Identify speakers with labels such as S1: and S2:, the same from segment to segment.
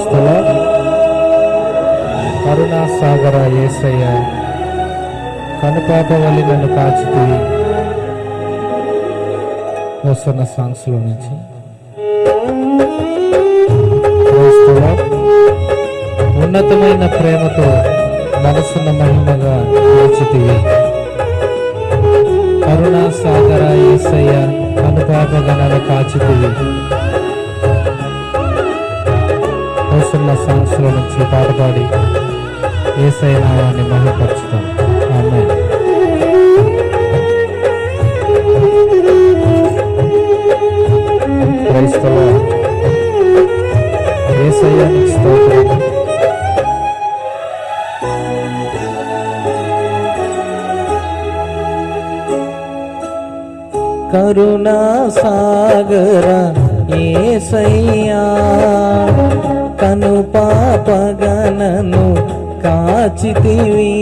S1: క్రైస్తవ కరుణాసాగర ఏసయ్య కనుపాప వల్లి నన్ను కాచితి వస్తున్న సాంగ్స్లో నుంచి. క్రైస్తవ ఉన్నతమైన ప్రేమతో మనసున్న మహిమగా నిలిచితివి. కరుణాసాగర ఏసయ్య కనుపాప గణన కాచితివి వస్తున్న సాంగ్స్ నుంచి పాట పాడి మహిళపరుచుతాం నామాన్ని ఆమె క్రైస్తవ ఏసయ్య స్తోత్రం. కరుణా సాగర ఏసయ్యా కను పాపగనను కాచితివి.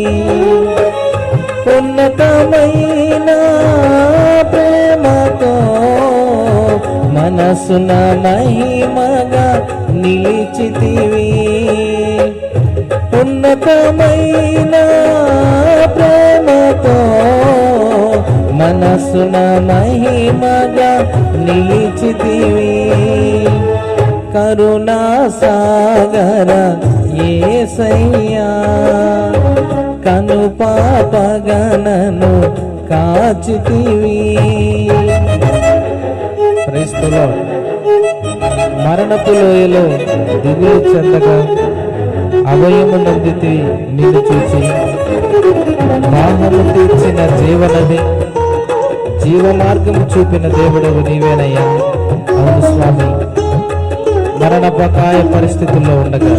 S1: ఉన్నతమైన ప్రేమతో మనసున మహిమగా నిలిచితివి. ఉన్నతమైన ప్రేమతో మనసున మహిమగా నిలిచితివి. కరుణా సాగర ఏసయ్యా. కను పాపగనను కాచితివి. క్రీస్తులో మరణపు లోయలో దిగులు చెందగా అభయము నందితి నిన్ను చూచి దాహము తీర్చిన జీవనది జీవ మార్గము చూపిన దేవుడవు నీవేనయ్యా. అవును స్వామి. మరణ బకాయ పరిస్థితుల్లో ఉండగా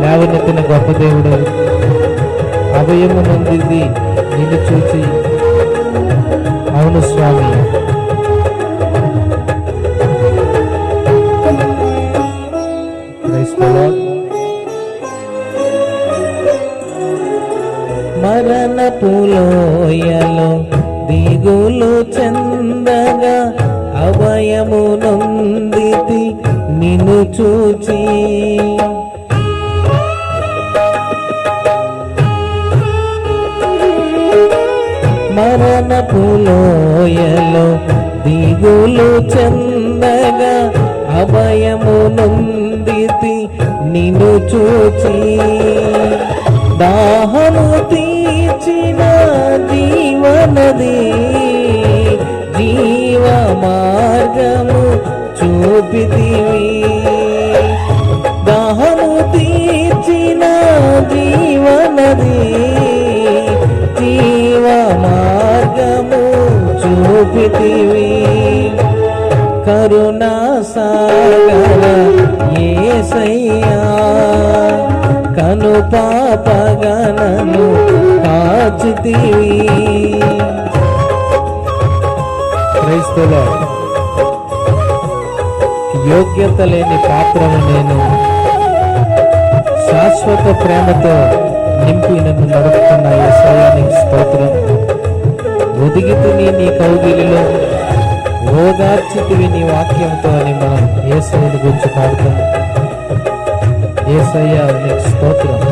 S1: లేవనెత్తిన గొప్ప దేవుడు అభయము నొందింది నిన్ను చూచి అవును స్వామి. Praise the మరణపులోయలో దిగులు చందగా అభయము నొంది నిన్ను చూచి. మరణపులోయలో దిగులు చందగా అభయము నొందితి నిన్ను చూచి. దాహము తీర్చిన జీవనది జీవ మార్గము చూపితివి. క్రైస్తవుల యోగ్యత లేని పాత్రను నేను శాశ్వత ప్రేమతో నింపి నన్ను నడుపుతున్న ఏసయానికి స్తోత్రం. ఒదిగితిని నీ కౌగిలిలో ఓదార్చితివి నీ వాక్యంతో అని మనం ఏసయ్యని గురించి పాడుతాం. ఏసయ్య నీకు స్తోత్రం.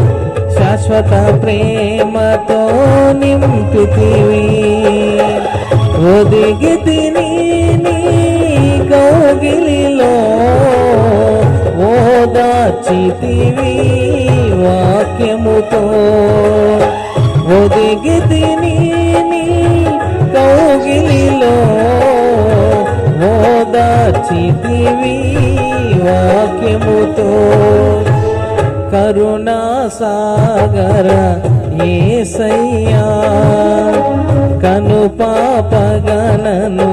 S1: శాశ్వత ప్రేమతో నింపితివి. ఒదిగి తిని నీ కౌగిలిలో ఓదాచితివి వాక్యముతో. ఒదిగి తిని నీ కౌగిలిలో ఓదాచితివి వాక్యముతో. కరుణాసాగర ఏసయ్యా కను పాపగనను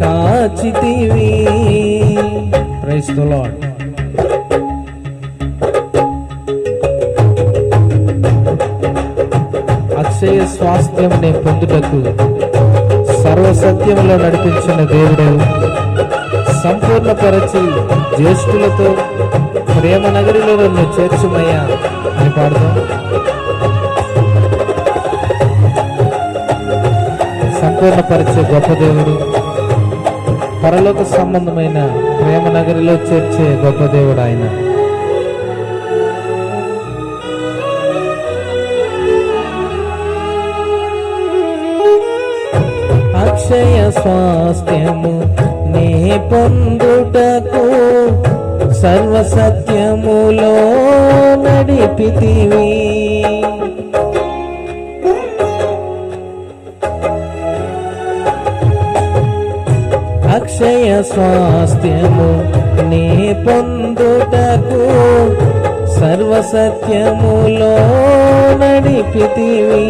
S1: కాచితివి. ప్రైస్ అక్షయ స్వాస్థ్యం నేను పొందుటకు సర్వసత్యంలో నడిపించిన దేవుడు సంపూర్ణపరచి జ్యేష్ఠులతో ప్రేమ నగరిలో నన్ను చేర్చుమయ్యా అని పాడుతాం. సంపూర్ణపరిచే గొప్ప దేవుడు పరలోక సంబంధమైన ప్రేమ నగరిలో చేర్చే గొప్ప దేవుడు ఆయన. అక్షయ స్వాస్థ్యము నే పొందుటకు సర్వసత్యములో నడిపితివి. అక్షయ స్వాస్థ్యము నే పొందుటకు సర్వసత్యములో నడిపితివి.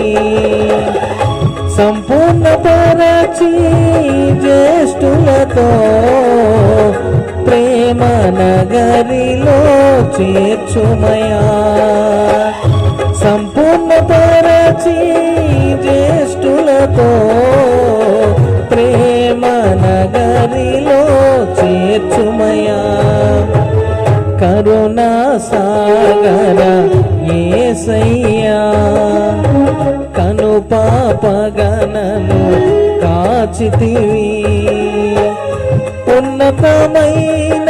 S1: సంపూర్ణ పరచి జ్యేష్ఠులతో ప్రేమ నగరిలో చేర్చుమయా. సంపూర్ణ పరచి జ్యేష్ఠులతో ప్రేమ నగరిలో చేర్చుమయా. కరుణా సాగర ఏసయ్యా. కను పాపగనను కాచితివీ. ఉన్నతమైన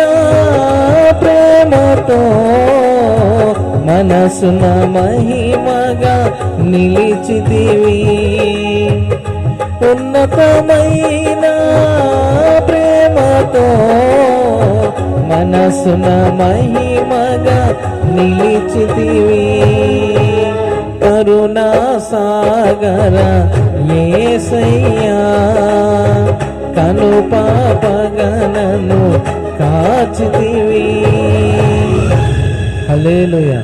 S1: ప్రేమతో మనసున మహిమగా నిలిచితివి. ఉన్నతమైన ప్రేమతో మనసున మహిమగా నిలిచితివి. కరుణా సాగర ఏసయ్యా కను పాపగనను కాచితివి. హలేలుయా